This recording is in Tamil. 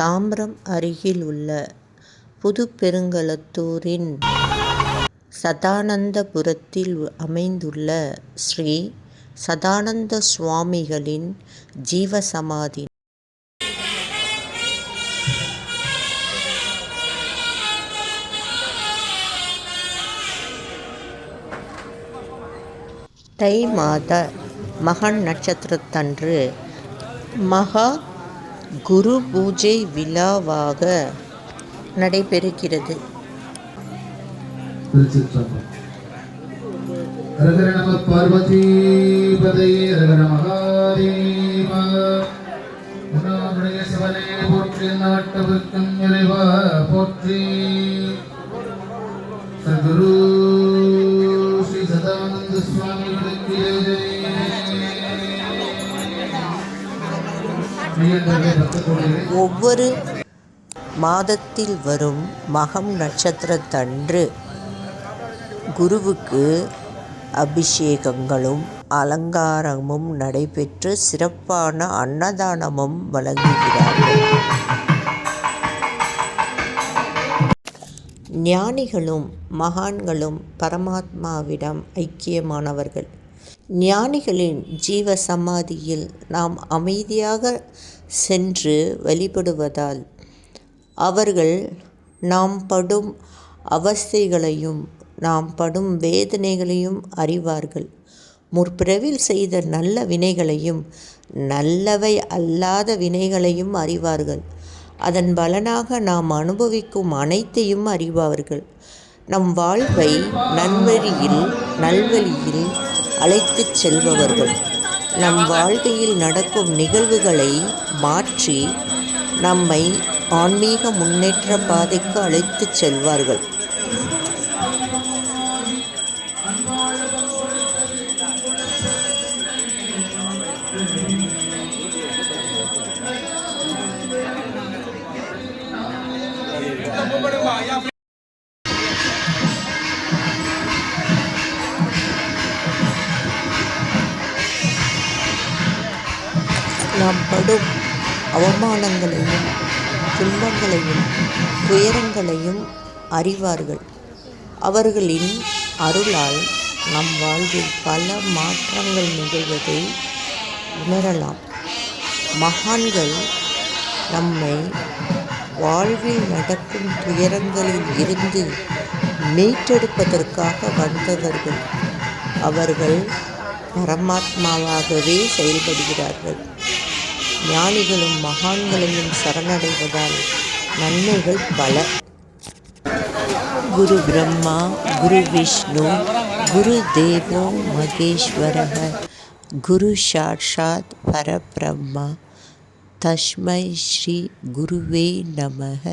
தாம்பரம் அருகில் உள்ள புதுப்பெருங்கலத்தூரின் சதானந்தபுரத்தில் அமைந்துள்ள ஸ்ரீ சதானந்த சுவாமிகளின் ஜீவசமாதி. தை மாத மகன் நட்சத்திரத்தன்று மகா குரு பூஜை விழாவாக நடைபெறுகிறது. போற்றி நாட்டவர்க்கும் இறைவா போற்றி. ஸ்ரீ சதானந்த சுவாமி ஒவ்வொரு மாதத்தில் வரும் மகம் நட்சத்திரத்தன்று குருவுக்கு அபிஷேகங்களும் அலங்காரமும் நடைபெற்று சிறப்பான அன்னதானமும் வழங்குகிறார்கள். ஞானிகளும் மகான்களும் பரமாத்மாவிடம் ஐக்கியமானவர்கள். ஞானிகளின் ஜீவ சமாதியில் நாம் அமைதியாக சென்று வழிபடுவதால் அவர்கள் நாம் படும் அவஸ்தைகளையும் நாம் படும் வேதனைகளையும் அறிவார்கள். முற்பிறவில் செய்த நல்ல வினைகளையும் நல்லவை அல்லாத வினைகளையும் அறிவார்கள். அதன் பலனாக நாம் அனுபவிக்கும் அனைத்தையும் அறிவார்கள் நம் வாழ்வை நன்வழியில் நல்வழியில் அழைத்துச் செல்பவர்கள். நம் வாழ்க்கையில் நடக்கும் நிகழ்வுகளை மாற்றி நம்மை ஆன்மீக முன்னேற்ற பாதைக்கு அழைத்துச் செல்வார்கள். நாம் படும் அவமானங்களையும் துன்பங்களையும் துயரங்களையும் அறிவார்கள். அவர்களின் அருளால் நம் வாழ்வில் பல மாற்றங்கள் நிகழ்வதை உணரலாம். மகான்கள் நம்மை வாழ்வில் நடக்கும் துயரங்களில் இருந்து மீட்டெடுப்பதற்காக வந்தவர்கள். அவர்கள் பரமாத்மாவாகவே செயல்படுகிறார்கள். ஞானிகளும் மகான்களையும் சரணடைவதால் நன்மைகள் பல. குரு பிரம்மா குரு விஷ்ணு குரு தேவோ மகேஸ்வரக குரு சாட்சாத் பரபிரம்மா தஸ்மை ஸ்ரீ குருவே நமக.